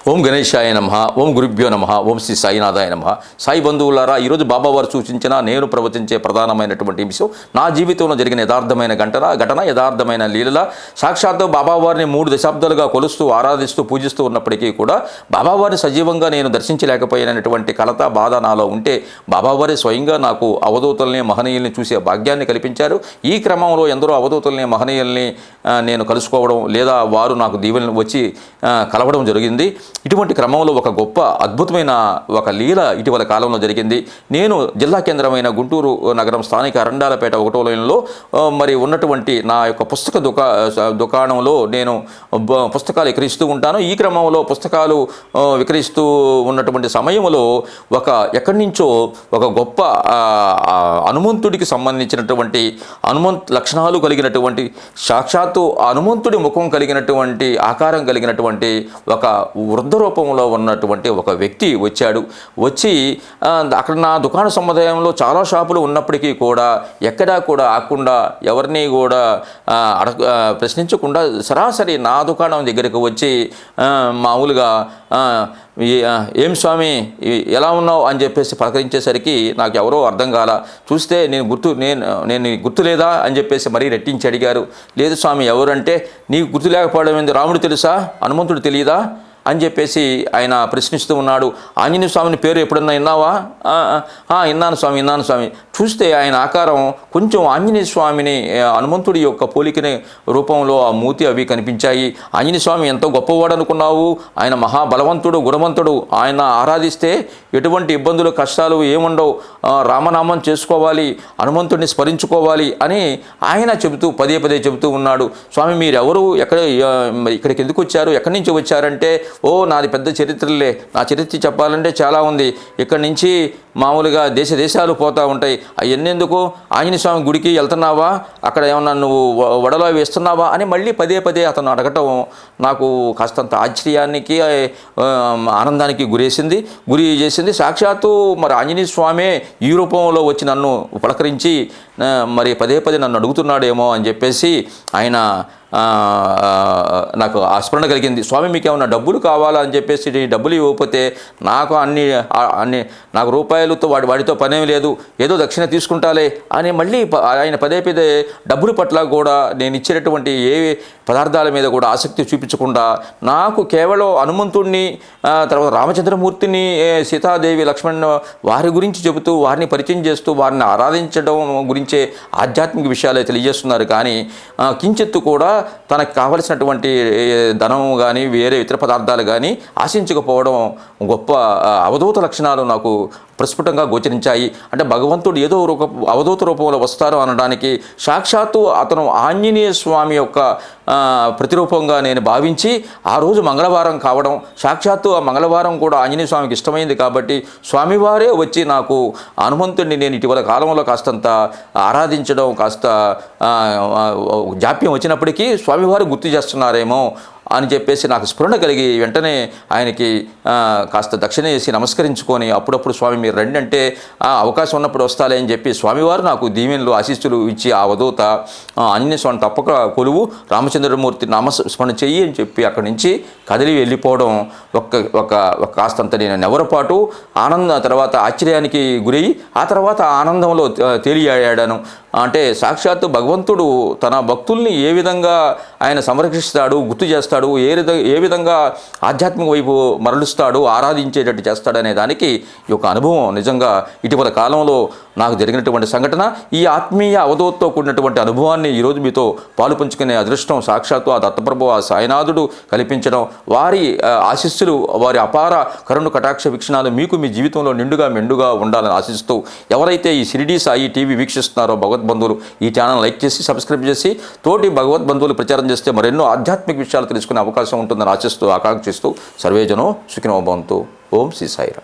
ఓం గణేశాయ నమ ఓం గురుభ్యో నమ ఓం శ్రీ సాయినాథాయ నమ. సాయి బంధువులారా ఈరోజు బాబావారు సూచించిన నేను ప్రవచించే ప్రధానమైనటువంటి విషయం నా జీవితంలో జరిగిన యథార్థమైన ఘటన ఘటన యథార్థమైన లీలల సాక్షాత్తు బాబావారిని మూడు దశాబ్దాలుగా కొలుస్తూ ఆరాధిస్తూ పూజిస్తూ ఉన్నప్పటికీ కూడా బాబావారిని సజీవంగా నేను దర్శించలేకపోయినటువంటి కలత బాధ నాలో ఉంటే బాబావారి స్వయంగా నాకు అవధూతల్ని మహనీయుల్ని చూసే భాగ్యాన్ని కల్పించారు. ఈ క్రమంలో ఎందరో అవధూతల్ని మహనీయుల్ని నేను కలుసుకోవడం లేదా వారు నాకు దీవెన వచ్చి కలవడం జరిగింది. ఇటువంటి క్రమంలో ఒక గొప్ప అద్భుతమైన ఒక లీల ఇటీవల కాలంలో జరిగింది. నేను జిల్లా కేంద్రమైన గుంటూరు నగరం స్థానిక అరండాలపేట ఒకటో లైన్లో మరి ఉన్నటువంటి నా యొక్క పుస్తక దుకా దుకాణంలో నేను పుస్తకాలు విక్రయిస్తూ ఉంటాను. ఈ క్రమంలో పుస్తకాలు విక్రయిస్తూ ఉన్నటువంటి సమయంలో ఒక ఎక్కడి నుంచో ఒక గొప్ప హనుమంతుడికి సంబంధించినటువంటి హనుమంత్ లక్షణాలు కలిగినటువంటి సాక్షాత్ సాక్షాత్తు హనుమంతుడి ముఖం కలిగినటువంటి ఆకారం కలిగినటువంటి ఒక వృద్ధ రూపంలో ఉన్నటువంటి ఒక వ్యక్తి వచ్చాడు. వచ్చి అక్కడ నా దుకాణ సముదాయంలో చాలా షాపులు ఉన్నప్పటికీ కూడా ఎక్కడా కూడా ఆకుండా ఎవరిని కూడా అడ అడగ ప్రశ్నించకుండా సరాసరి నా దుకాణం దగ్గరికి వచ్చి మామూలుగా ఏం స్వామి ఎలా ఉన్నావు అని చెప్పేసి పలకరించేసరికి నాకు ఎవరో అర్థం కాల. చూస్తే నేను గుర్తు నేను నేను గుర్తు లేదా అని చెప్పేసి మరీ రెట్టించి అడిగారు. లేదు స్వామి ఎవరంటే నీకు గుర్తు లేకపోవడం ఏంది? రాముడు తెలుసా? హనుమంతుడు తెలియదా? అని చెప్పేసి ఆయన ప్రశ్నిస్తూ ఉన్నాడు. ఆంజనేయ స్వామిని పేరు ఎప్పుడన్నా విన్నావా? "ఆ, విన్నాను స్వామి విన్నాను స్వామి. చూస్తే ఆయన ఆకారం కొంచెం ఆంజనేయ స్వామిని హనుమంతుడి యొక్క పోలికని రూపంలో ఆ మూతి అవి కనిపించాయి. ఆంజనేయ స్వామి ఎంతో గొప్పవాడు అనుకున్నావు? ఆయన మహాబలవంతుడు గుణవంతుడు. ఆయన ఆరాధిస్తే ఎటువంటి ఇబ్బందులు కష్టాలు ఏముండవు. రామనామం చేసుకోవాలి హనుమంతుడిని స్మరించుకోవాలి అని ఆయన చెబుతూ పదే పదే చెబుతూ ఉన్నాడు. స్వామి మీరెవరు? ఎక్కడ ఇక్కడికి ఎందుకు వచ్చారు? ఎక్కడి నుంచి వచ్చారంటే ఓ నాది పెద్ద చరిత్రలే. నా చరిత్ర చెప్పాలంటే చాలా ఉంది. ఇక్కడి నుంచి మామూలుగా దేశ దేశాలు పోతూ ఉంటాయి. అవన్నెందుకు? ఆంజనేయ స్వామి గుడికి వెళ్తున్నావా? అక్కడ ఏమన్నా నువ్వు వడలో వేస్తున్నావా? అని మళ్ళీ పదే పదే అతను అడగటం నాకు కాస్తంత ఆశ్చర్యానికి ఆనందానికి గురేసింది గురి చేసింది. సాక్షాత్తు మరి ఆంజనేయ స్వామే ఈ రూపంలో వచ్చి నన్ను పలకరించి మరి పదే పదే నన్ను అడుగుతున్నాడేమో అని చెప్పేసి ఆయన నాకు ఆస్మరణ కలిగింది. స్వామి మీకు ఏమన్నా డబ్బులు కావాలా? అని చెప్పేసి డబ్బులు ఇవ్వకపోతే నాకు అన్ని అన్ని నాకు రూపాయలతో వాడి వాడితో పనేం లేదు. ఏదో దక్షిణ తీసుకుంటాలే అని మళ్ళీ ఆయన పదే పదే డబ్బులు పట్ల కూడా నేను ఇచ్చేటటువంటి ఏ పదార్థాల మీద కూడా ఆసక్తి చూపించకుండా నాకు కేవలం హనుమంతుణ్ణి తర్వాత రామచంద్రమూర్తిని సీతాదేవి లక్ష్మణ్ వారి గురించి చెబుతూ వారిని పరిచయం చేస్తూ వారిని ఆరాధించడం గురించి ఆధ్యాత్మిక విషయాలే తెలియజేస్తున్నారు. కానీ కించిత్తు కించెత్తు కూడా తనకు కావలసినటువంటి ధనం కానీ వేరే ఇతర పదార్థాలు కానీ ఆశించకపోవడం గొప్ప అవధూత లక్షణాలు నాకు ప్రస్ఫుటంగా గోచరించాయి. అంటే భగవంతుడు ఏదో రూప అవధూత రూపంలో వస్తారు అనడానికి సాక్షాత్తు అతను ఆంజనేయ స్వామి యొక్క ప్రతిరూపంగా నేను భావించి ఆ రోజు మంగళవారం కావడం సాక్షాత్తు ఆ మంగళవారం కూడా ఆంజనేయ స్వామికి ఇష్టమైంది కాబట్టి స్వామివారే వచ్చి నాకు హనుమంతుడిని నేను ఇటీవల కాలంలో కాస్తంత ఆరాధించడం కాస్త జాప్యం వచ్చినప్పటికీ స్వామివారు గుర్తు చేస్తున్నారేమో అని చెప్పేసి నాకు స్ఫురణ కలిగి వెంటనే ఆయనకి కాస్త దక్షిణ చేసి నమస్కరించుకొని అప్పుడప్పుడు స్వామి మీరు రండి అంటే అవకాశం ఉన్నప్పుడు వస్తాలే అని చెప్పి స్వామివారు నాకు దీవెనలు ఆశీస్సులు ఇచ్చి ఆ అవధూత అన్ని ఆంజనేయ స్వామి తప్పక కొలువు రామచంద్రమూర్తి నామస్మరణ చెయ్యి అని చెప్పి అక్కడి నుంచి కదిలి వెళ్ళిపోవడం ఒక్క ఒక ఒక కాస్తంత నేను నెవరపాటు ఆనంద తర్వాత ఆశ్చర్యానికి గురై ఆ తర్వాత ఆనందంలో తేలియాడాను. అంటే సాక్షాత్తు భగవంతుడు తన భక్తుల్ని ఏ విధంగా ఆయన సంరక్షిస్తాడు గుర్తు చేస్తాడు ఏ ఏ విధంగా ఆధ్యాత్మిక వైపు మరలుస్తాడు ఆరాధించేటట్టు చేస్తాడనే దానికి ఈ యొక్క అనుభవం నిజంగా ఇటీవల కాలంలో నాకు జరిగినటువంటి సంఘటన. ఈ ఆత్మీయ అవధూతతో కూడినటువంటి అనుభవాన్ని ఈరోజు మీతో పాలు పంచుకునే అదృష్టం సాక్షాత్తు ఆ దత్తప్రభు ఆ సాయినాథుడు కల్పించడం. వారి ఆశిస్సులు ఆశీస్సులు వారి అపార కరుణ కటాక్ష వీక్షణాలు మీకు మీ జీవితంలో నిండుగా మెండుగా ఉండాలని ఆశిస్తూ ఎవరైతే ఈ షిరిడీ సాయి టీవీ వీక్షిస్తున్నారో భగవద్బంధువులు ఈ ఛానల్ లైక్ చేసి సబ్స్క్రైబ్ చేసి తోటి భగవత్ బంధువులు ప్రచారం చేస్తే మరెన్నో ఆధ్యాత్మిక విషయాలు తెలుసుకునే అవకాశం ఉంటుందని ఆశిస్తూ ఆకాంక్షిస్తూ సర్వేజనో సుఖినో భవంతు. ఓం శ్రీ సాయిరా